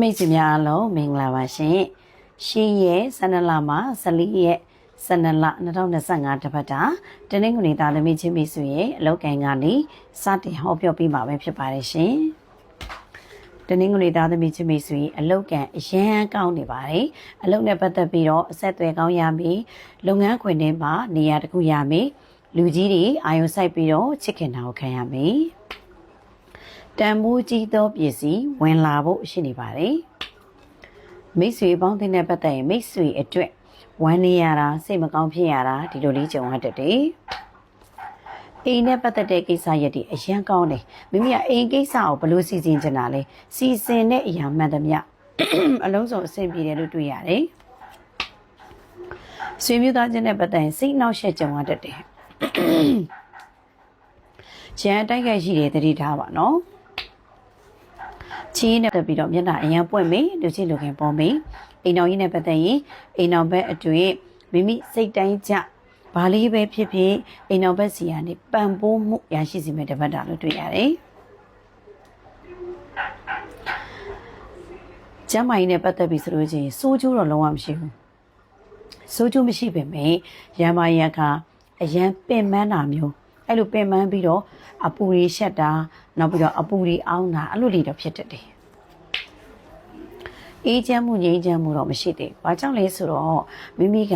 မိတ်ဆွေများအားလုံးမင်္ဂလာပါရှင်ရှင်းရဲ့12လမှ14ရက်12လ2025တပတ်တာတနင်္ဂနွေသားသမီးချင်းမိတ်ဆွေရဲ့အလောက်ကန်ကနေစတင်ဟောပြောပြပါမယ်ဖြစ်ပါတယ်ရှင်တနင်္ဂနွေသားသမီးချင်းမိတ်ဆွေအလောက်ကန်အရန်ကောင်းနေပါတယ်အလောက်နဲ့ပတ်သက်ပြီးတော့အဆက်အသွယ်ကောင်းရမည်လုပ်ငန်းခွင်ထဲမှာနေရာတစ်ခုရမည်လူကြီးတွေအာယုံစိုက်ပြီးတော့ချစ်ခင်တာကိုခံရမည် တန်မိုးကြီးသောပစ္စည်းဝင်လာဖို့ရှိနေပါတယ်မိတ်ဆွေပေါင်းတဲ့နဲ့ပတ်သက်ရင်မိတ်ဆွေအတွက်ဝမ်းနေရတာစိတ်မကောင်းဖြစ်ရတာဒီလိုလေးကြုံရတတ်တယ်အိမ်နဲ့ပတ်သက်တဲ့ကိစ္စရက်တွေအရန်ကောင်းတယ်မိမိကအိမ်ကိစ္စကိုဘယ်လိုစီစဉ်ချင်တာလဲစီစဉ်တဲ့အရာမှန်သမျှအလုံးစုံအဆင်ပြေတယ်လို့တွေ့ရတယ်ဆွေမျိုးသားချင်းနဲ့ပတ်သက်ရင်စိတ်နှောက်ယှက်ကြုံရတတ်တယ်ရန်တိုက်ခိုက်ရှိတယ်တတိထားပါနော် ချင်းနဲ့ပတ်သက်ပြီးတော့မျက်နှာအရန်ပွင့်မေးလူချင်းလူခင်ပေါ်မေးအိမ်တော်ကြီးနဲ့ပတ်သက်ရင်အိမ်တော်ဘက်အတွင်းမိမိစိတ်တိုင်းကြဘာလေးပဲဖြစ်ဖြစ်အိမ်တော်ဘက်စီကနေပံပိုးမှုရရှိစီမဲ့တပတ်တာလို့တွေ့ရတယ်ကျမ်းမာရေးနဲ့ပတ်သက်ပြီးဆိုလို့ချင်းစိုးကျိုးတော့လုံးဝမရှိဘူးစိုးကျိုးမရှိပေမဲ့ရမ်းမာရန်ကအရန်ပင်ပန်းတာမျိုးအဲ့လိုပင်ပန်းပြီးတော့အပူတွေရှက်တာ နောက်ပြီးတော့အပူတွေအောင်းတာအဲ့လိုလေးတော့ဖြစ်တတ်တယ်အေးချမ်းမှုငြိမ်းချမ်းမှုတော့မရှိသေးဘူး။ဘာကြောင့်လဲဆိုတော့မိမိက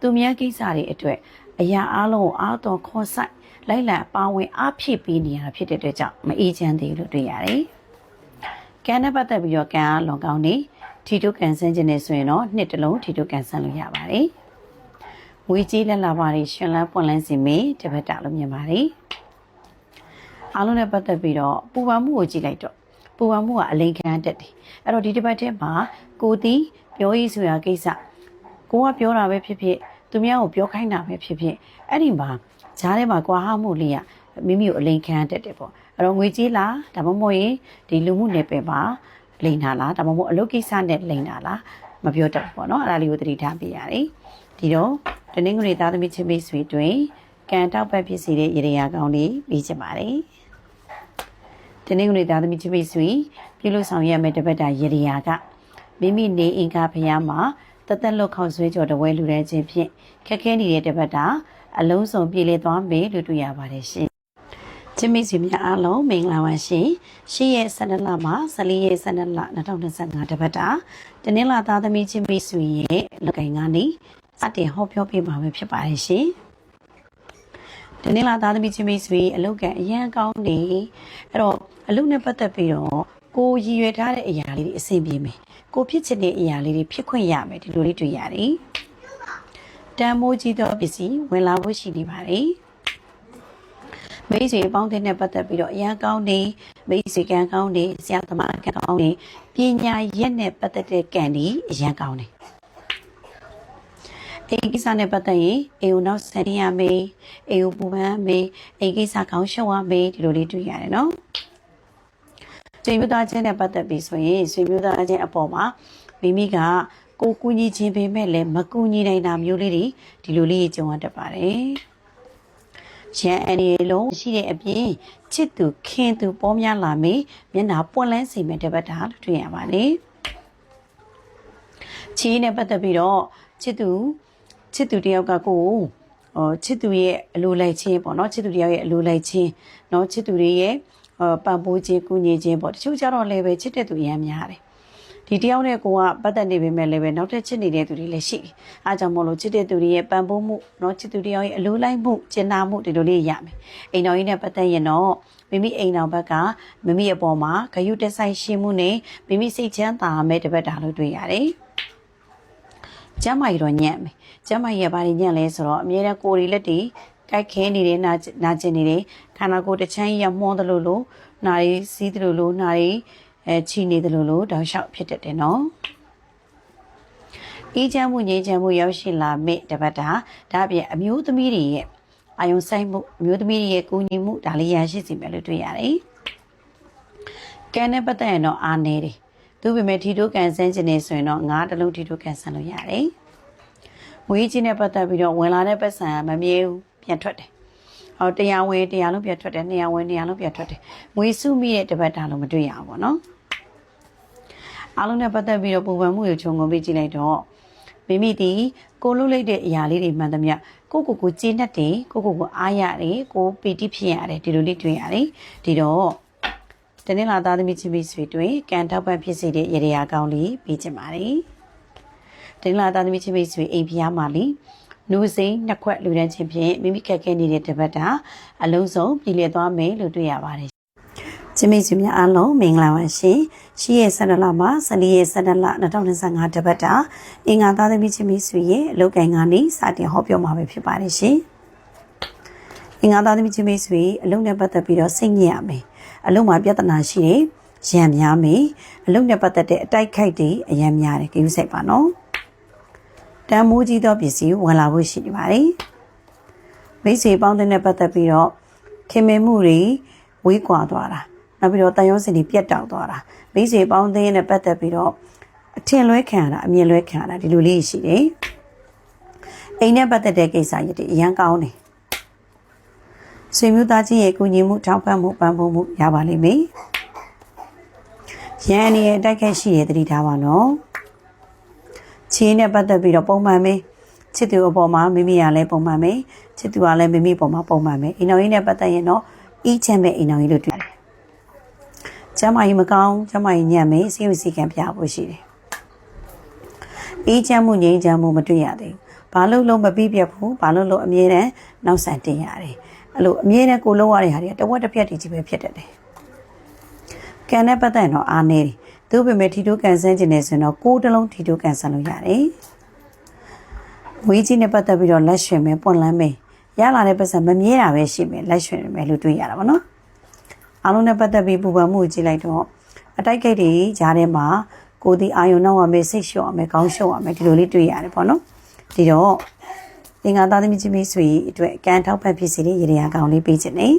သူများကိစ္စတွေအတွက်အရာအလုံးကိုအားတော်ခေါ်ဆိုင်လိုက်လံပါဝင်အားဖြည့်ပေးနေရတာဖြစ်တဲ့အတွက်ကြောင့်မအေးချမ်းသေးဘူးလို့တွေ့ရတယ်။ကံနဲ့ပတ်သက်ပြီးတော့ကံအားလွန်ကောင်းနေထီတုကန်ဆန်းခြင်းနဲ့ဆိုရင်တော့နှစ်တလုံးထီတုကန်ဆန်းလို့ရပါတယ်။ငွေကြီးလက်လာပါတွေရှင်လန်းပွင့်လန်းစီမေးတပတ်တာလို့မြင်ပါတယ်။ အားလုံးနဲ့ပတ်သက်ပြီးတော့ပူပန်မှုကိုကြည့်လိုက်တော့ပူပန်မှုကအလိန်ခံတက်တယ်။အဲ့တော့ဒီတစ်ပတ်ထဲမှာကိုတီပြောရေးဆိုရာကိစ္စကိုကပြောတာပဲဖြစ်ဖြစ်သူများကိုပြောခိုင်းတာပဲဖြစ်ဖြစ်အဲ့ဒီမှာဈားထဲမှာကွာဟမှုလေးကမိမိကိုအလိန်ခံတက်တယ်ပေါ့အဲ့တော့ငွေကြီးလားဒါမှမဟုတ်ရင်ဒီလူမှုနယ်ပယ်မှာလိန်တာလားဒါမှမဟုတ်အလုပ်ကိစ္စနဲ့လိန်တာလားမပြောတတ်ဘူးပေါ့နော်အဲ့ဒါလေးကိုသတိထားပြရတယ်ဒီတော့တနင်္ဂနွေသားသမီးချင်းမိတ်ဆွေတွင်ကံတောက်ပတ်ဖြစ်စီတဲ့ရေရာကောင်းလေးပြီးချင်ပါတယ် တနင်္ဂနွေသားသမီးချင်းမိတ်ဆွေပြုလို့ဆောင်ရမယ့်တပတ်တာရေရီယာကမိမိနေအင်္ဂါဖျားမှာတသက်လွတ်ခေါက်ဆွဲကြော်တဝဲလူတဲ့ချင်းဖြင့်ခက်ခဲနေတဲ့တပတ်တာအလုံးစုံပြည်လေသွားမယ်လို့တွေ့ရပါတယ်ရှင်။ချင်းမိတ်ဆွေများအားလုံးမင်္ဂလာပါရှင်။ရှေ့ရက်12လမှ14ရက်12လ2025တပတ်တာတနင်္လာသားသမီးချင်းမိတ်ဆွေရဲ့လက်ကင်ကနေစတင်ဟောပြောပြပါမယ်ဖြစ်ပါတယ်ရှင်။ဒီနေ့လာသားသမီးချင်းမိတ်ဆွေအလုပ်ကအရန်ကောင်းနေအဲ့တော့ အလုပ်နဲ့ပတ်သက်ပြီးတော့ကိုရည်ရွယ်ထားတဲ့အရာလေးတွေအဆင်ပြေမယ်ကိုဖြစ်ချင်တဲ့အရာလေးတွေဖြစ်ခွင့်ရမယ်ဒီလိုလေးတွေ့ရတယ်တန်မိုးကြီးသောပစ္စည်းဝင်လာဖို့ရှိနေပါတယ်မိတ်ဆွေအပေါင်းအသင်းနဲ့ပတ်သက်ပြီးတော့အရန်ကောင်းနေမိတ်ဆွေကံကောင်းနေဆရာသမားကံကောင်းနေပညာရက်နဲ့ပတ်သက်တဲ့ကံဒီအရန်ကောင်းနေအိမ်ကိစ္စနဲ့ပတ်သက်ရင်အိမ်ကိုနောက်ဆက်ရမယ်အိမ်ကိုပူပန်ရမယ်အိမ်ကိစ္စကောင်းရှုံရမယ်ဒီလိုလေးတွေ့ရတယ်နော် ဆွေမျိုးသားချင်းနဲ့ပတ်သက်ပြီးဆိုရင်ဆွေမျိုးသားချင်းအပေါ်မှာမိမိကကိုကူညီခြင်းပေမဲ့လည်းမကူညီနိုင်တာမျိုးလေးတွေဒီလိုလေးကြုံရတတ်ပါတယ်ရန်အနေလုံးရှိတဲ့အပြင်ချစ်သူခင်သူပေါများလာမေမျက်နှာပွင့်လန်းစေမယ့်တပတ်တာလို့တွေ့ရပါတယ်ချီးနဲ့ပတ်သက်ပြီးတော့ချစ်သူ ချစ်သူတယောက်ကကိုယ်ဟောချစ်သူရဲ့အလိုလိုက်ခြင်းပေါ့နော်ချစ်သူတယောက်ရဲ့အလိုလိုက်ခြင်းเนาะချစ်သူတွေရဲ့ဟော ပံ့ပိုးခြင်းကုညီခြင်းပေါ့တချို့ကြတော့လည်းပဲချစ်တဲ့သူအများများတယ်ဒီတယောက်နဲ့ကိုကပတ်သက်နေပေမဲ့လည်းပဲနောက်ထပ်ချစ်နေတဲ့သူတွေလည်းရှိတယ်အားကြောင့်မို့လို့ချစ်တဲ့သူတွေရဲ့ပံ့ပိုးမှုเนาะချစ်သူတယောက်ရဲ့အလိုလိုက်မှုကျင်နာမှုဒီလိုလေးရမယ်အိမ်တော်ကြီးနဲ့ပတ်သက်ရင်တော့မိမိအိမ်တော်ဘက်ကမိမိအပေါ်မှာဂယုတဆိုင်ရှိမှုနဲ့မိမိစိတ်ချမ်းသာမဲ့တပတ်တာလို့တွေ့ရတယ် ကျမ်းမာရီတော့ညံ့မယ်ကျမ်းမာရီကဘာတွေညံ့လဲဆိုတော့အမြဲတမ်းကိုယ်တွေလက်တွေ ကြိုက်ခဲနေတယ်နာနာကျင်နေတယ်ခန္ဓာကိုယ်တစ်ချမ်းကြီးရမှောတယ်လို့လို့နာရီစီးတယ်လို့လို့နာရီအဲချီနေတယ်လို့လို့တောက်လျှောက်ဖြစ်တတ်တယ်နော်အေးချမ်းမှုငြိမ်းချမ်းမှုရောက်ရှိလာမိတပတ်တာဒါအပြင်အမျိုးသမီးတွေရဲ့အာယုံဆိုင်မှုအမျိုးသမီးတွေရဲ့ကိုညီမှုဒါလေးရရှိစီမယ်လို့တွေ့ရတယ်ကဲနဲ့ပတ်သက်ရင်တော့အားနေတယ်သူပေမဲ့ထီတိုးကန်ဆန်းခြင်းနေဆိုရင်တော့ငါးတစ်လုံးထီတိုးကန်ဆန်းလို့ရတယ်ငွေကြီးနဲ့ပတ်သက်ပြီးတော့ဝင်လာတဲ့ပတ်စံကမမြဲဘူး ပြန်ထွက်တယ်ဟောတရားဝင်တရားလုံးပြန်ထွက်တယ်200ဝင်200လုံးပြန်ထွက်တယ်ငွေစုမိတဲ့တပတ်တာလုံးမတွေ့ရဘူးပေါ့နော်အားလုံးနဲ့ပတ်သက်ပြီးတော့ပုံပန်မှုကိုခြုံငုံပေးကြည့်လိုက်တော့မိမိဒီကိုလှုပ်လိုက်တဲ့အရာလေးတွေမှန်သမျှကိုကိုကိုကျေနပ်တယ်ကိုကိုကိုအားရတယ်ကိုပီတိဖြစ်ရတယ်ဒီလိုလေးတွေ့ရတယ်ဒီတော့တနေ့လာသားသမီးချင်းမိတ်ဆွေတွင်ကံထောက်ပံ့ဖြစ်စေတဲ့ရေရာကောင်းလေးပြီးချင်ပါတယ်တနေ့လာသားသမီးချင်းမိတ်ဆွေအိမ်ဖျားမှလီ နူစိန်နှစ်ခွက်လူတန်းချင်းဖြင့်မိမိခက်ခဲနေတဲ့တပတ်တာအလုံးစုံပြည်လည်သွားမယ်လို့တွေ့ရပါတယ်ချင်းမိတ်ဆွေများအားလုံးမင်္ဂလာပါရှင်ရှိရဲ့ဆက်နလမှာ14ရဲ့ဆက်နလ2025တပတ်တာအင်္ဂါသားသမီးချင်းမိတ်ဆွေရဲ့အလုပ်ကိုင်ကနေစတင်ဟောပြောမှာပဲဖြစ်ပါတယ်ရှင်အင်္ဂါသားသမီးချင်းမိတ်ဆွေအလုပ်နဲ့ပတ်သက်ပြီးတော့စိတ်ညစ်ရမယ်အလုပ်မှာပြဿနာရှိတယ်ရံများမယ်အလုပ်နဲ့ပတ်သက်တဲ့အတိုက်ခိုက်တွေအရံများတယ်ကြည့်စိုက်ပါနော် တန်မိုးကြီးသောပစ္စည်းဝင်လာဖို့ရှိနေပါတယ်မိတ်ဆွေပေါင်းတဲ့ပတ်သက်ပြီးတော့ခင်မင်မှုတွေဝေးကွာသွားတာနောက်ပြီးတော့တန်ရုံးစင်တွေပြတ်တောက်သွားတာမိတ်ဆွေပေါင်းတဲ့နဲ့ပတ်သက်ပြီးတော့အထင်လွဲခံရတာအမြင်လွဲခံရတာဒီလိုလေးရှိတယ်အိမ်နဲ့ပတ်သက်တဲ့ကိစ္စတွေအရန်ကောင်းတယ်ဆွေမျိုးသားချင်းရဲ့ကူညီမှုထောက်ပံ့မှုပံ့ပိုးမှုရပါလိမ့်မယ်ရန်အနေနဲ့တိုက်ခက်ရှိရတဲ့တတိထားပါနော် ချီးနဲ့ပတ်သက်ပြီးတော့ပုံမှန်ပဲချစ်သူအပေါ်မှာမိမိကလည်းပုံမှန်ပဲချစ်သူကလည်းမိမိပေါ်မှာပုံမှန်ပဲအိမ်တော်ကြီးနဲ့ပတ်သက်ရင်တော့အီးချမ်းပဲအိမ်တော်ကြီးလို့တွေ့တယ်ကျမကြီးမကောင်းကျမကြီးညံ့မေးစီဝစီကံပြဖို့ရှိတယ်အေးချမ်းမှုငြိမ်းချမ်းမှုမတွေ့ရသေးဘူးဘာလို့လုံးမပြီးပြတ်ဘူးဘာလို့လုံးအမြဲတမ်းနောက်ဆန်တင်ရတယ်အဲ့လိုအမြဲတမ်းကိုလုံးရတဲ့ဟာတွေကတဝက်တစ်ပြက်တည်းကြီးပဲဖြစ်တတ်တယ်ကံနဲ့ပတ်သက်တော့အားနေတယ် သူ့ပေမဲ့ထီတိုးကန်ဆန်းခြင်းနဲ့ဆိုရင်တော့ကိုးတလုံးထီတိုးကန်ဆန်းလို့ရတယ်ဝေးကြီးနဲ့ပတ်သက်ပြီးတော့လက်ရွှင်မယ်ပွန်လန်းမယ်ရလာတဲ့ပတ်စံမမြဲတာပဲရှိမယ်လက်ရွှင်မယ်လို့တွေးရတာပေါ့နော်အားလုံးနဲ့ပတ်သက်ပြီးပူပန်မှုကိုကြည့်လိုက်တော့အတိုက်ကိတ်တွေကြားထဲမှာကိုဒီအာယုံနောက်ရမယ်စိတ်လျှော့ရမယ်ခေါင်းလျှော့ရမယ်ဒီလိုလေးတွေ့ရတယ်ပေါ့နော်ဒီတော့သင်္ဃာသားသမီးချင်းမိတ်ဆွေအတွက်ကံထောက်ပံ့ဖြစ်စေတဲ့ရေရာကောင်လေးပေးခြင်းနဲ့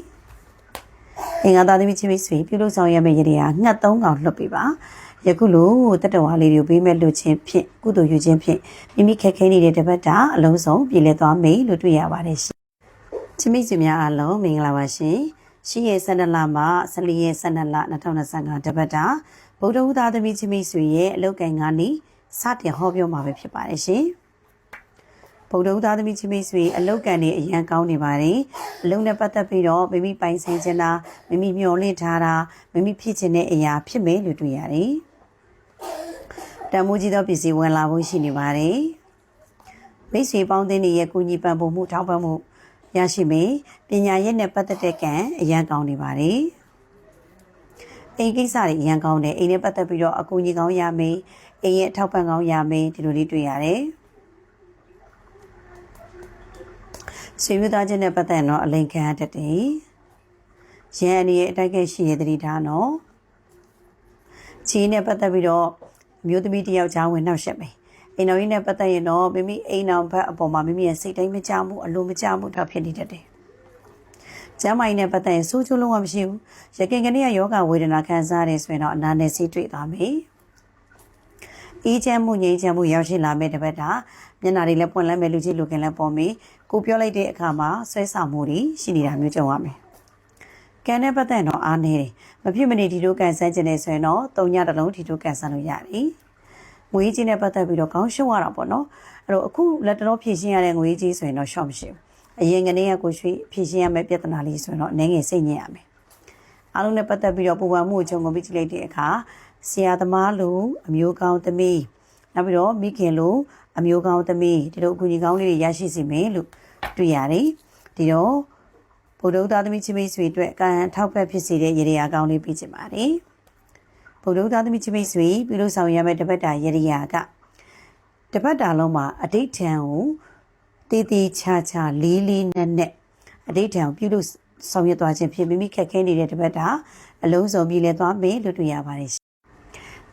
သင်္ဃာသားသမီးချင်းမိတ်ဆွေပြုလုပ်ဆောင်ရမယ့်ရေရာငှက်သုံးကောင်လွှတ်ပေးပါယခုလိုတတဝါလေးတွေကိုပေးမဲ့လို့ချင်းဖြင့်ကုသိုလ်ယူခြင်းဖြင့်မိမိခက်ခဲနေတဲ့တပတ်တာအလုံးစုံပြည်လဲသွားမယ်လို့တွေ့ရပါတယ်ရှင်ချင်းမိတ်ဆွေများအားလုံးမင်္ဂလာပါရှင်ရှိရဲ့ဆန္ဒလမှာ14ရဲ့ဆန္ဒလ2025တပတ်တာဗုဒ္ဓဟူသားသမီးချင်းမိတ်ဆွေရဲ့အလုတ်ကင်ကနေစတင်ဟောပြောမှာပဲဖြစ်ပါတယ်ရှင် ဗုဒ္ဓဟူသားသမီးချင်းမိတ်ဆွေအလုတ်ကန်နေအရန်ကောင်းနေပါတယ်အလုံးနဲ့ပတ်သက်ပြီးတော့မိမိပိုင်ဆိုင်ခြင်းတာမိမိမျှော်လင့်ထားတာမိမိဖြစ်ခြင်းတဲ့အရာဖြစ်မယ်လို့တွေ့ရတယ်တန်မိုးကြီးသောပစ္စည်းဝင်လာဖို့ရှိနေပါတယ်မိတ်ဆွေပေါင်းသင်းတွေရဲ့ကူညီပံ့ပိုးမှုထောက်ပံ့မှုရရှိမယ်ပညာရေးနဲ့ပတ်သက်တဲ့ကံအရန်ကောင်းနေပါတယ်အိမ်ကိစ္စတွေအရန်ကောင်းတယ်အိမ်နဲ့ပတ်သက်ပြီးတော့အကူအညီကောင်းရမယ်အိမ်ရဲ့အထောက်ပံ့ကောင်းရမယ်ဒီလိုလေးတွေ့ရတယ် ဆွေမျိုးသားချင်းနဲ့ပတ်သက်တော့အလိန်ခံရတတ်တယ်ရန်အနေရဲ့အတိုက်ကရှိရဲ့တတိထားနော်ချီးနဲ့ပတ်သက်ပြီးတော့အမျိုးသမီးတယောက်ချောင်းဝင်နှောက်ရှက်မယ်အိမ်တော်ကြီးနဲ့ပတ်သက်ရင်တော့မိမိအိမ်တော်ဘက်အပေါ်မှာမိမိရဲ့စိတ်တိုင်းမကြမှုအလိုမကြမှုတော့ဖြစ်နေတတ်တယ်။ကျမ်းမာရေးနဲ့ပတ်သက်ရင်စိုးချိုးလုံးဝမရှိဘူး။ရခင်ကနေ့ကယောဂဝေဒနာခံစားရတယ်ဆိုရင်တော့အနာနဲ့စီးတွေ့သွားမယ်။အေးချမ်းမှုငြိမ်းချမ်းမှုရောက်ရှိလာမယ့်တပတ်တာမျက်နာတွေလည်းပွင့်လန်းမဲ့လူကြီးလူခင်လည်းပေါ်မေ ကိုပြောလိုက်တဲ့အခါမှာဆွဲဆောင်မှုတွေရှိနေတာမျိုးကြုံရမယ်။ကံနဲ့ပတ်သက်တော့အားနေတယ်။မဖြစ်မနေဒီလိုကန်ဆန်းခြင်းနဲ့ဆိုရင်တော့တုံညတစ်လုံးဒီလိုကန်ဆန်းလို့ရတယ်။ငွေကြီးနဲ့ပတ်သက်ပြီးတော့ခေါင်းရှုံးရတာပေါ့နော်အဲ့တော့အခုလက်တော်ဖြည့်ရှင်းရတဲ့ငွေကြီးဆိုရင်တော့ရှော့မရှိဘူးအရင်ကနေကကိုရွှေဖြည့်ရှင်းရမယ့်ပြဿနာလေးဆိုရင်တော့အနေငယ်စိတ်ညစ်ရမယ်အားလုံးနဲ့ပတ်သက်ပြီးတော့ပူပန်မှုကိုခြုံငုံပြီးကြည့်လိုက်တဲ့အခါဆရာသမားလိုအမျိုးကောင်းသမီးနောက်ပြီးတော့မိခင်လိုအမျိုးကောင်းသမီးဒီလိုအကူအညီကောင်းလေးတွေရရှိစီမယ်လို့ တွေ့ရတယ်ဒီတော့ဗုဒ္ဓသားသမီးချင်းမိတ်ဆွေအတွက်ကံထောက်ပံ့ဖြစ်စေတဲ့ရေရာကောင်းလေးပြီးချင်ပါတယ်ဗုဒ္ဓသားသမီးချင်းမိတ်ဆွေပြုလို့ဆောင်ရမယ့်တပတ်တာရရိယာကတပတ်တာလုံးမှာအတိတ်ထံကိုတည်တည်ချာချာလေးလေးနက်နက်အတိတ်ထံကိုပြုလို့ဆောင်ရွက်သွားခြင်းဖြစ်မိမိခက်ခဲနေတဲ့တပတ်တာအလုံးစုံပြည်လဲသွားမယ်လို့တွေ့ရပါတယ်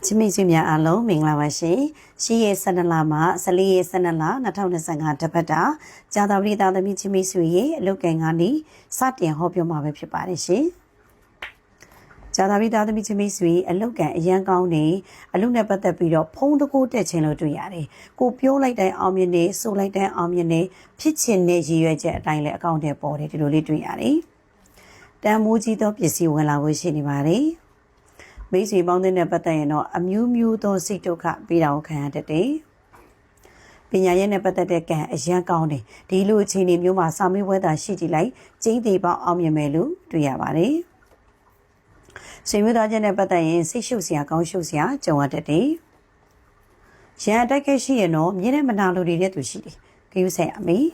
ချင်းမိတ်ဆွေများအားလုံးမင်္ဂလာပါရှင်။ရှိရဲ့12လမှ14ရဲ့12လ2025တပတ်တာဇာတာပရိသသမီးချင်းမိတ်ဆွေရဲ့အလုတ်ကန်ကနေစတင်ဟောပြောမှာပဲဖြစ်ပါတယ်ရှင်။ဂျာသာပြီးသားသမီးချင်းမိတ်ဆွေအလုတ်ကန်အရန်ကောင်းနေအလုတ်နဲ့ပတ်သက်ပြီးတော့ဖုံးတကိုးတက်ခြင်းလို့တွေ့ရတယ်။ကိုပြောလိုက်တိုင်းအောင်မြင်နေဆိုလိုက်တိုင်းအောင်မြင်နေဖြစ်ချင်တဲ့ရည်ရွယ်ချက်အတိုင်းလည်းအကောင့်ထဲပေါ်တယ်ဒီလိုလေးတွေ့ရတယ်။တန်မိုးကြီးသောပစ္စည်းဝင်လာဖို့ရှိနေပါတယ်။ မိတ်ဆွေပေါင်းတဲ့နဲ့ပတ်သက်ရင်တော့အမျိုးမျိုးသောစိတ်ဒုက္ခပေးတာကိုခံရတတ်တယ်ပညာရေးနဲ့ပတ်သက်တဲ့ကံအရန်ကောင်းတယ်ဒီလိုအခြေအနေမျိုးမှာစာမေးပွဲသာရှိကြည့်လိုက်ကျင်းသေးပေါင်းအောင်မြင်မယ်လို့တွေ့ရပါတယ်ဆွေမျိုးသားချင်းနဲ့ပတ်သက်ရင်စိတ်ရှုပ်စရာကောင်းရှုပ်စရာကြုံရတတ်တယ်ရန်အတိုက်ခဲ့ရှိရင်တော့မြင်းနဲ့မနာလိုတဲ့သူရှိတယ်ဂရုစိုက်ရမယ်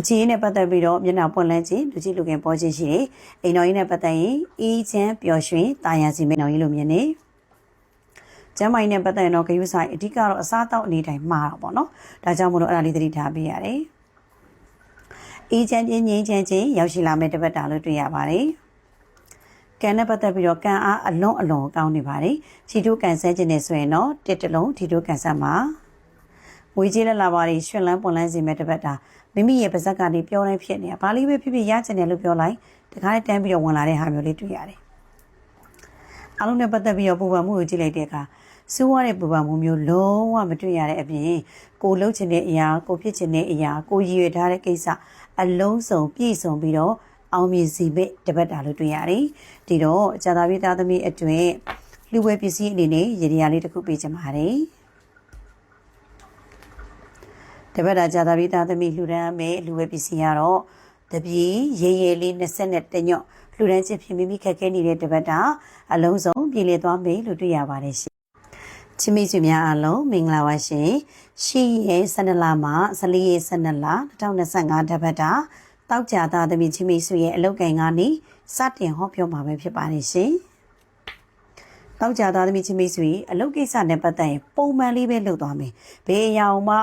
အခြေအနေနဲ့ပတ်သက်ပြီးတော့မျက်နှာပွင့်လန်းခြင်းလူကြီးလူငယ်ပေါ်ခြင်းရှိတယ်။အိမ်တော်ကြီးနဲ့ပတ်သက်ရင်အေးချမ်းပျော်ရွှင်တာယာစီမင်းတော်ကြီးလိုမြင်နေ။ကျမ်းမာရေးနဲ့ပတ်သက်ရင်တော့ဂရုစိုက်အဓိကတော့အစားအသောက်အနေတိုင်းမှားတာပေါ့နော်။ဒါကြောင့်မလို့အဲ့ဒါလေးသတိထားပေးရတယ်။အေးချမ်းခြင်းငြိမ်းချမ်းခြင်းရောက်ရှိလာမဲ့တပတ်တာလို့တွေ့ရပါတယ်။ကံနဲ့ပတ်သက်ပြီးတော့ကံအားအလွန်အလွန်ကောင်းနေပါတယ်။ခြေတိုးကန်ဆဲခြင်းနဲ့ဆိုရင်တော့တစ်တလုံးခြေတိုးကန်ဆဲမှာငွေကြေးလက်လာပါတွေရွှင်လန်းပွန်လန်းစေမဲ့တပတ်တာ မိမိရဲ့ပါဇက်ကနေပြောတိုင်းဖြစ်နေတာဘာလေးပဲဖြစ်ဖြစ်ရချင်တယ်လို့ပြောလိုက်တခါနဲ့တန်းပြီးတော့ဝင်လာတဲ့ဟာမျိုးလေးတွေ့ရတယ်အားလုံးနဲ့ပတ်သက်ပြီးတော့ပူပန်မှုကိုကြည့်လိုက်တဲ့အခါစိုးရတဲ့ပူပန်မှုမျိုးလုံးဝမတွေ့ရတဲ့အပြင်ကိုလှုပ်ချင်တဲ့အရာကိုဖြစ်ချင်တဲ့အရာကိုရည်ရွယ်ထားတဲ့ကိစ္စအလုံးစုံပြည့်စုံပြီးတော့အောင်မြင်စီပဲတပတ်တာလို့တွေ့ရတယ်ဒီတော့ဇာတာပြေသားသမီးအတွင်လူဝဲပစ္စည်းအနေနဲ့ရေဒီယာလေးတစ်ခုပေးချင်ပါတယ် တပတ်တာကြာသာပြီးသားသမီးလှူဒန်းမယ်လူဝဲပစ္စည်းကတော့တပြေရေရေလေး20တညော့လှူဒန်းချစ်ဖြစ်မိမိခက်ခဲနေတဲ့တပတ်တာအလုံးစုံပြည်လည်သွားမယ်လို့တွေ့ရပါတယ်ရှင်ချစ်မိတ်ဆွေများအားလုံးမင်္ဂလာပါရှင်ရှိရဲ12လမှ14ရက်12လ2025တပတ်တာတောက်ကြသားသမီးချစ်မိတ်ဆွေရဲ့အလုတ်ကင်ကနေစတင်ဟောပြောမှာပဲဖြစ်ပါတယ်ရှင်တောက်ကြသားသမီးချင်းမိတ်ဆွေအလုပ်ကိစ္စနဲ့ပတ်သက်ရင်ပုံမှန်လေးပဲလုပ်သွားမယ်။ဘေးအရာမှ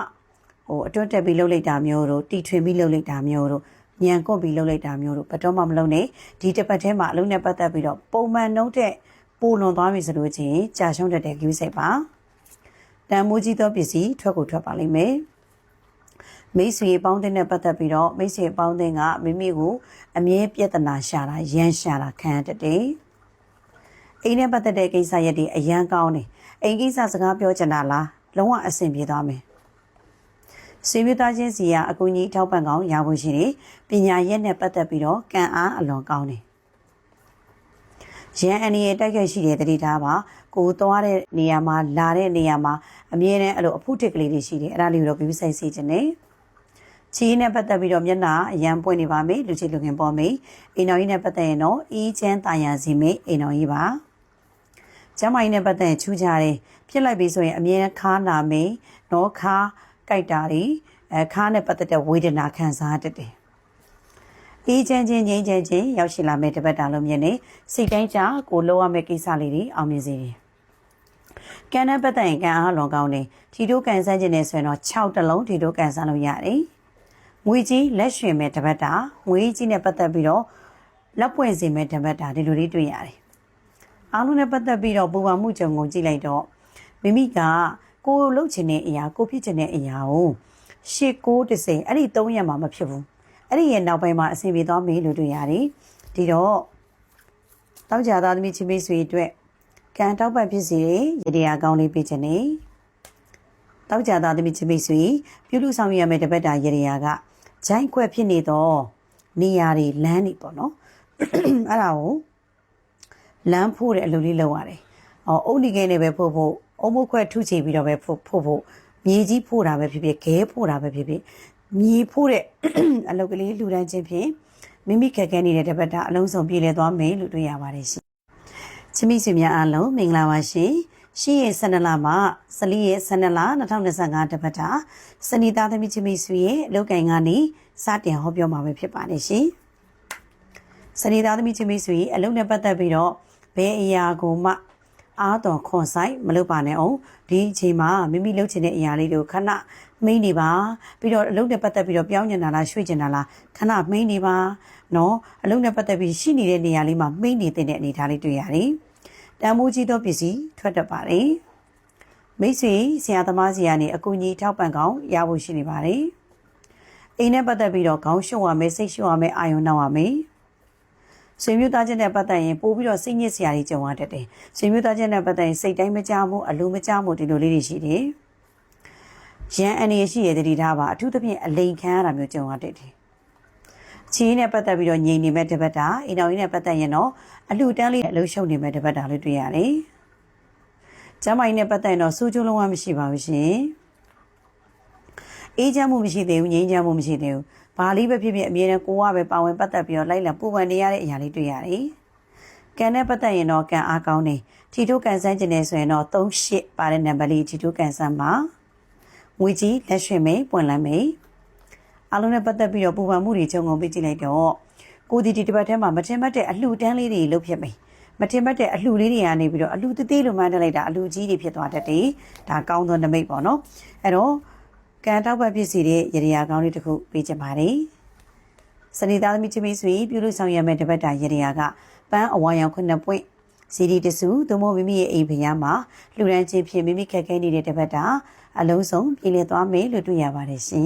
ဟိုအတွတ်တက်ပြီးလှုပ်လိုက်တာမျိုးတို့တီထွင်ပြီးလှုပ်လိုက်တာမျိုးတို့ညံကွတ်ပြီးလှုပ်လိုက်တာမျိုးတို့ဘယ်တော့မှမလုပ်နဲ့ဒီတစ်ပတ်ထဲမှာအလုံးနဲ့ပတ်သက်ပြီးတော့ပုံမှန်နှုတ်တဲ့ပိုလွန်သွားပြီဆိုလို့ချင်းကြာရှုံးတတ်တဲ့ view စိတ်ပါတန်မိုးကြီးသောပစ္စည်းထွက်ကိုထွက်ပါလိမ့်မယ်မိတ်ဆွေပေါင်းတဲ့နဲ့ပတ်သက်ပြီးတော့မိတ်ဆွေပေါင်းတဲ့ကမိမိကိုအမြဲပြဿနာရှာတာရမ်းရှာတာခံရတတ်တယ်အိမ်နဲ့ပတ်သက်တဲ့ကိစ္စရက်တွေအရန်ကောင်းတယ်အိမ်ကိစ္စစကားပြောချင်တာလားလုံးဝအဆင်ပြေသွားမယ် ဆွေမျိုးသားချင်းစီကအကူအညီထောက်ပံ့ကောင်းရဖို့ရှိတယ်။ပညာရက်နဲ့ပတ်သက်ပြီးတော့ကံအားအလွန်ကောင်းတယ်။ရန်အနေနဲ့တိုက်ခိုက်ရှိတဲ့တတိထားပါကိုသွားတဲ့နေရာမှာလာတဲ့နေရာမှာအမြဲတမ်းအဲ့လိုအဖုထစ်ကလေးတွေရှိတယ်အဲ့ဒါလေးကိုတော့ပြီးဆိုင်စီခြင်းနဲ့ချီးနဲ့ပတ်သက်ပြီးတော့မျက်နှာအရန်ပွင့်နေပါမယ်လူချစ်လူငင်ပေါ်မယ်အိမ်တော်ကြီးနဲ့ပတ်သက်ရင်တော့အီးချမ်းတာယာစီမယ်အိမ်တော်ကြီးပါကျမကြီးနဲ့ပတ်သက်ရင်ချူးကြတယ်ဖြစ်လိုက်ပြီဆိုရင်အမြဲခါနာမယ်နော်ခါ ကြိုက်တာတွေအခါနဲ့ပတ်သက်တဲ့ဝေဒနာခံစားတတ်တယ်။အေးချမ်းချင်းငြိမ်းချမ်းချင်းရောက်ရှိလာမဲ့တပတ်တာလုံးမြင်နေစိတ်တိုင်းကြကိုလိုရမယ့်ကိစ္စလေးတွေအောင်မြင်စေတယ်။ကံနဲ့ပတ်သက်ရင်ကံအားလွန်ကောင်းတယ်။ထီတိုးကန်ဆန်းခြင်းနဲ့ဆိုရင်တော့6တလုံးထီတိုးကန်ဆန်းလို့ရတယ်။ငွေကြီးလက်ရွှင်မဲ့တပတ်တာငွေကြီးနဲ့ပတ်သက်ပြီးတော့လက်ပွင့်စေမဲ့တပတ်တာဒီလိုလေးတွေ့ရတယ်။အားလုံးနဲ့ပတ်သက်ပြီးတော့ပူပန်မှုကြုံကိုကြည့်လိုက်တော့မိမိက ကိုလှုပ်ချင်တဲ့အရာကိုဖြစ်ချင်တဲ့အရာကိုရှေ့ကိုတစ်စိမ်အဲ့ဒီ၃ရက်မှာမဖြစ်ဘူးအဲ့ဒီရဲ့နောက်ပိုင်းမှာအဆင်ပြေသွားမယ်လို့တွေ့ရတယ်ဒီတော့တောက်ကြသားသမီးချင်းမိတ်ဆွေအတွက်ကံတောက်ပတ်ဖြစ်စီရေတရားကောင်းလေးပေးခြင်းနေတောက်ကြသားသမီးချင်းမိတ်ဆွေပြုလူဆောင်ရမယ့်တပတ်တာရေတရားကဂျိုင်းခွက်ဖြစ်နေတော့နေရာတွေလမ်းနေပေါ့နော်အဲ့ဒါကိုလမ်းဖို့တဲ့အလုပ်လေးလုပ်ရတယ်။အော်အုတ်ဒီကဲနဲ့ပဲဖို့ဖို့ အုံမုတ်ခွက်ထုချီပြီးတော့ပဲဖို့ဖို့ဖို့မြေကြီးဖို့တာပဲဖြစ်ဖြစ်ခဲဖို့တာပဲဖြစ်ဖြစ်မြေဖို့တဲ့အလုပ်ကလေးလှူဒန်းခြင်းဖြင့်မိမိခက်ခဲနေတဲ့တပတ်တာအလုံးစုံပြည်လဲသွားမယ်လို့တွေ့ရပါတယ်ရှင်။ချစ်မိတ်ဆွေများအားလုံးမင်္ဂလာပါရှင်။ရှိရဲ့12လမှ14ရဲ့12လ2025တပတ်တာစနေသားသမီးချစ်မိတ်ဆွေရဲ့အလုပ်ကိုင်ကနေစတင်ဟောပြောမှာပဲဖြစ်ပါတယ်ရှင်။စနေသားသမီးချစ်မိတ်ဆွေအလုပ်နဲ့ပတ်သက်ပြီးတော့ဘယ်အရာကိုမှ အားတော်ခွန်ဆိုင်မလုပ်ပါနဲ့အောင်ဒီအချိန်မှာမိမိလုပ်ချင်တဲ့အရာလေးတွေကိုခဏမိန်နေပါပြီးတော့အလုပ်နဲ့ပတ်သက်ပြီးတော့ပြောင်းကျင်တာလားရွှေ့ကျင်တာလားခဏမိန်နေပါနော်အလုပ်နဲ့ပတ်သက်ပြီးရှိနေတဲ့နေရာလေးမှာမိန်နေတဲ့အနေအထားလေးတွေ့ရတယ်တန်မိုးကြီးသောပစ္စည်းထွက်တတ်ပါတယ်မိတ်ဆွေဆရာသမားစီကနေအကူအညီထောက်ပံ့ကောင်းရဖို့ရှိနေပါတယ်အိမ်နဲ့ပတ်သက်ပြီးတော့ခေါင်းရှုံရမယ်စိတ်ရှုံရမယ်အာယုံနောက်ရမယ် ဆွေမျိုးသားချင်းနဲ့ပတ်သက်ရင်ပို့ပြီးတော့စိတ်ညစ်စရာတွေကြုံရတတ်တယ်။ဆွေမျိုးသားချင်းနဲ့ပတ်သက်ရင်စိတ်တိုင်းမကြမှုအလိုမကြမှုဒီလိုလေးတွေရှိတယ်။ရန်အနေရှိရတဲ့တတိထားပါအထူးသဖြင့်အလိန်ခံရတာမျိုးကြုံရတတ်တယ်။ချီးနဲ့ပတ်သက်ပြီးတော့ငြိမ်နေမဲ့တပတ်တာအိမ်တော်ကြီးနဲ့ပတ်သက်ရင်တော့အလှတန်းလေးနဲ့အလှရှုပ်နေမဲ့တပတ်တာလို့တွေ့ရတယ်။ကျမ်းမာရေးနဲ့ပတ်သက်ရင်တော့စူးကျုံလုံးဝမရှိပါဘူးရှင်။အေးချမ်းမှုမရှိသေးဘူးငြိမ်းချမ်းမှုမရှိသေးဘူး။ ဘာလေးပဲဖြစ်ဖြစ်အမြဲတမ်းကိုကပဲပါဝင်ပတ်သက်ပြီးတော့လိုက်လံပူပန်နေရတဲ့အရာလေးတွေ့ရတယ်။ကံနဲ့ပတ်သက်ရင်တော့ကံအားကောင်းတယ်။ထီထိုးကန်ဆန်းကျင်နေဆိုရင်တော့38ပါတဲ့နံပါတ်လေးထီထိုးကန်ဆန်းပါ။ငွေကြီးလက်ရွှေမိတ်ပွင့်လန်းမိတ်အားလုံးနဲ့ပတ်သက်ပြီးတော့ပူပန်မှုတွေကြုံကုန်ပြီးကြည့်လိုက်တော့ကိုဒီဒီတစ်ပတ်ထဲမှာမထင်မှတ်တဲ့အလှတန်းလေးတွေလုတ်ဖြစ်မယ်မထင်မှတ်တဲ့အလှလေးတွေကနေပြီးတော့အလှသေးသေးလိုမှန်းတက်လိုက်တာအလှကြီးတွေဖြစ်သွားတတ်တယ်ဒါကောင်းသောနမိတ်ပေါ့နော်အဲ့တော့ ကံတောက်ပတ်ဖြစ်စီတဲ့ရရကောင်းလေးတစ်ခုပေးချင်ပါတယ်စနေသားသမီးချင်းမဆွေပြုလို့ဆောင်ရမယ့်တပတ်တာရရကပန်းအဝါရောင်ခုနှစ်ပွင့်စီဒီတစုသို့မဟုတ်မိမိရဲ့အိမ်ဖျားမှာလှူဒန်းခြင်းဖြင့်မိမိခက်ခဲနေတဲ့တပတ်တာအလုံးစုံပြည်လည်သွားမယ်လို့တွေ့ရပါတယ်ရှင်